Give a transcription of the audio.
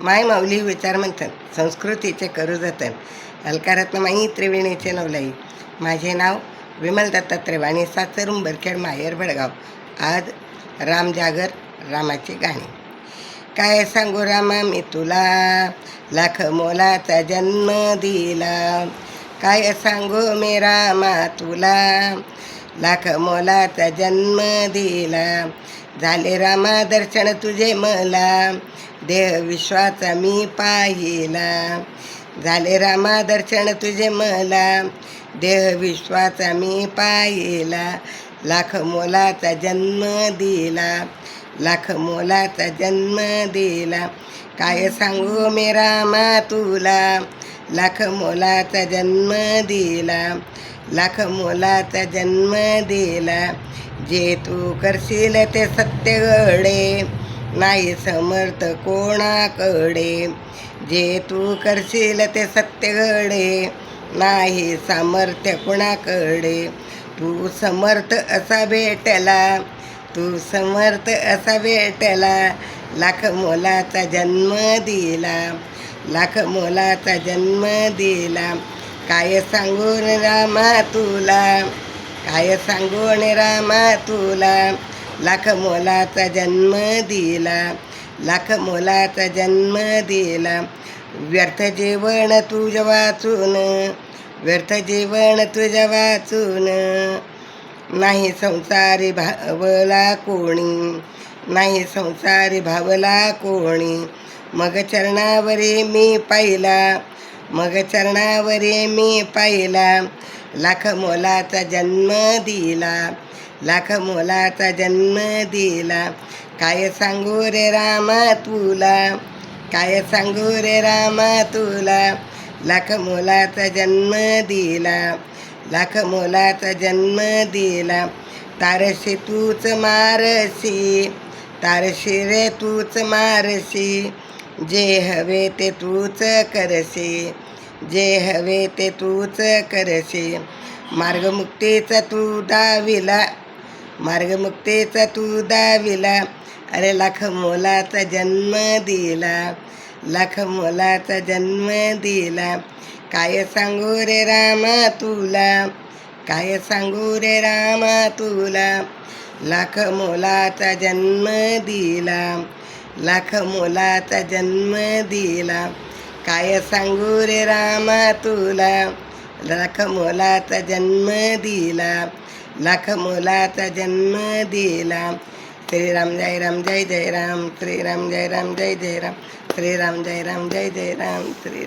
माय माऊली विचार म्हणतात संस्कृतीचे करू जतन अलकारात्न माई त्रिवेणीचे नवलाई. माझे नाव विमल दत्तात्रय वाणी सासरुम बरखेड माहेर भडगाव आज राम जागर रामाचे गाणे. काय सांगू रामा मी तुला? लाख मोलाचा जन्म दिला. काय सांगू मी रामा तुला? लाख मोलाचा जन्म दिला. झाले रामा दर्शन तुझे मला. देह विश्वाचा मी पाहिला. झाले रामा दर्शन तुझे मला. देह विश्वाचा मी पाहिला. लाख मोलाचा जन्म दिला. लाख मोलाचा जन्म दिला. काय सांगू मी रामा तुला? लाख मोलाचा जन्म दिला. लाख मोलाचा जन्म दिला. जे तू करशील ते सत्य घडे. नाही समर्थ कोणाकडे. जे तू करशील ते सत्य घडे. नाही सामर्थ्य कोणाकडे. तू समर्थ असा भेटला. तू समर्थ असा भेटला. लाख मोलाचा जन्म दिला. लाख मोलाचा जन्म दिला. काय सांगून रामा तुला? काय सांगून रामा तुला? लाख मोलाचा जन्म दिला लाख मोलाचा जन्म दिला. व्यर्थ जेवण तुझ्या वाचून व्यर्थ जेवण तुझ्या वाचून. नाही संसारी भावला कोणी नाही संसारी भावला कोणी. मग चरणावरी मी पाहिला मग चरणावरी मी पाहिला. लाख मोलाचा जन्म दिला. लाख मोलाचा जन्म दिला. काय सांगू रे रामा तुला? काय सांगू रे रामा तुला? लाख मोलाचा जन्म दिला. लाख मोलाचा जन्म दिला. तारशी तूच मारशी. तारशी रे तूच मारशी. जे हवे ते तूच करशी जे हवे ते तूच करशी मार्गमुक्तीचा तू दाविला मार्गमुक्तीचा तू दाविला. अरे लाख मोलाचा जन्म दिला लाख मोलाचा जन्म दिला. काय सांगू रे रामा तुला काय सांगू रे रामा तुला. लाख मोलाचा जन्म दिला लाख मोलाचा जन्म दिला. काय सांगू रे रामा तुला? लाख मोलाचा जन्म दिला. लाख मोलाचा जन्म दिला. श्रीराम जय राम जय जय राम श्रीराम जय राम जय जय राम श्रीराम जय राम जय जय राम श्रीराम.